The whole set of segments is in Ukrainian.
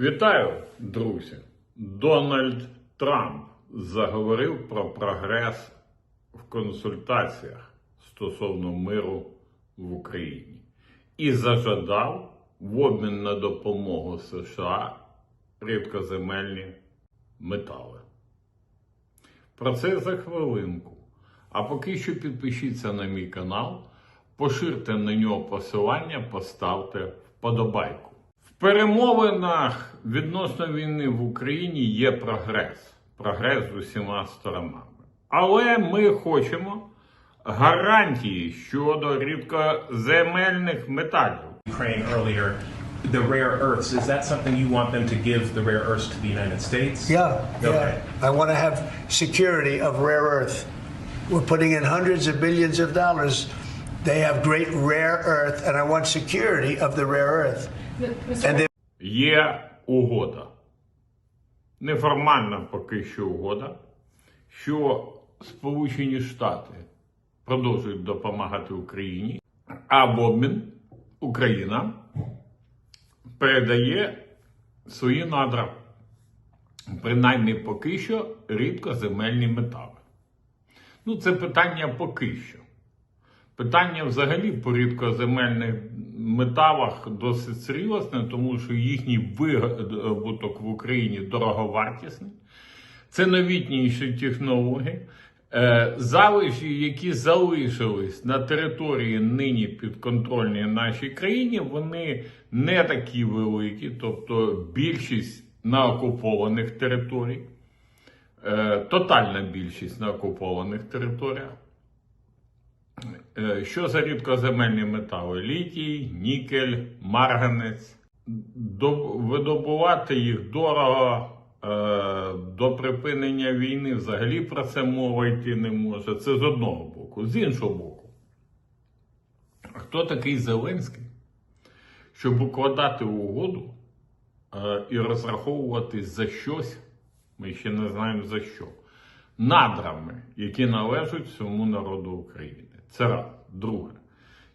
Вітаю, друзі! Дональд Трамп заговорив про прогрес в консультаціях стосовно миру в Україні і зажадав в обмін на допомогу США рідкоземельні метали. Про це за хвилинку. А поки що підпишіться на мій канал, поширте на нього посилання, поставте вподобайку. Перемовинах відносно війни в Україні є прогрес. Прогрес з усіма сторонами. Але ми хочемо гарантії щодо рідкоземельних металів. Ukraine earlier, the rare earths. Is that something you want them to give the rare earths to the United States? Yeah, Okay. yeah. I want to have security of rare earth. We're putting in hundreds of billions of dollars. They have great rare earth, and I want security of the rare earth. They Є угода. Неформальна поки що угода, що Сполучені Штати продовжують допомагати Україні, а в обмін Україна передає свої надра, принаймні поки що рідкоземельні метали. Ну, це питання поки що. Питання взагалі по рідкоземельних металах досить серйозне, тому що їхній вибуток в Україні дороговартісний. Це новітніші технології. Е, Залиші, які залишились на території нині підконтрольній нашій країні, вони не такі великі, тобто більшість на окупованих територіях, е, тотальна більшість на окупованих територіях. Е, Що за рідкоземельні метали? Літій, нікель, марганець. Видобувати їх дорого. е, До припинення війни взагалі про це мова йти не може. Це з одного боку. З іншого боку. Хто такий Зеленський, щоб укладати угоду е, і розраховувати за щось, ми ще не знаємо за що, надрами, які належать всьому народу України. Це раз. Друге.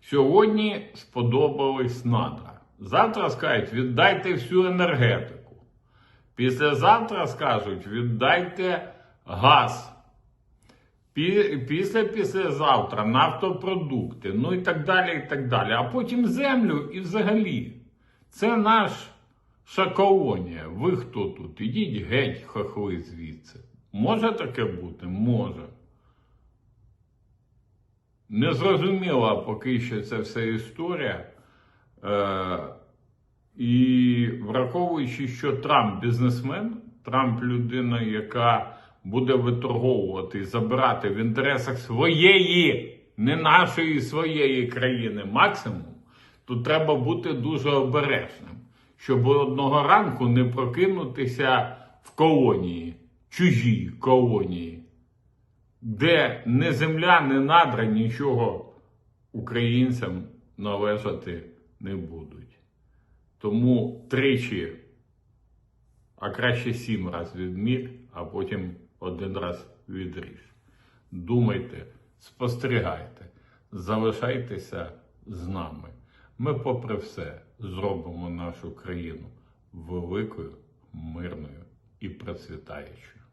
Сьогодні сподобались надра. Завтра скажуть, віддайте всю енергетику. Післязавтра скажуть, віддайте газ. Після післязавтра нафтопродукти, ну і так далі, і так далі. А потім землю і взагалі. Це наша колонія. Ви хто тут? Ідіть геть, хохли звідси. Може таке бути? Може. Незрозуміла поки що ця вся історія. Е, і враховуючи, що Трамп бізнесмен, Трамп людина, яка буде виторговувати і забирати в інтересах своєї, не нашої своєї країни максимум, то треба бути дуже обережним, щоб одного ранку не прокинутися в колонії, чужій колонії, де не земля, не надра, нічого українцям належати не будуть. Тому тричі, а краще сім раз відмір, а потім один раз відріж. Думайте, спостерігайте, залишайтеся з нами. Ми, попри все, зробимо нашу країну великою, мирною і процвітаючою.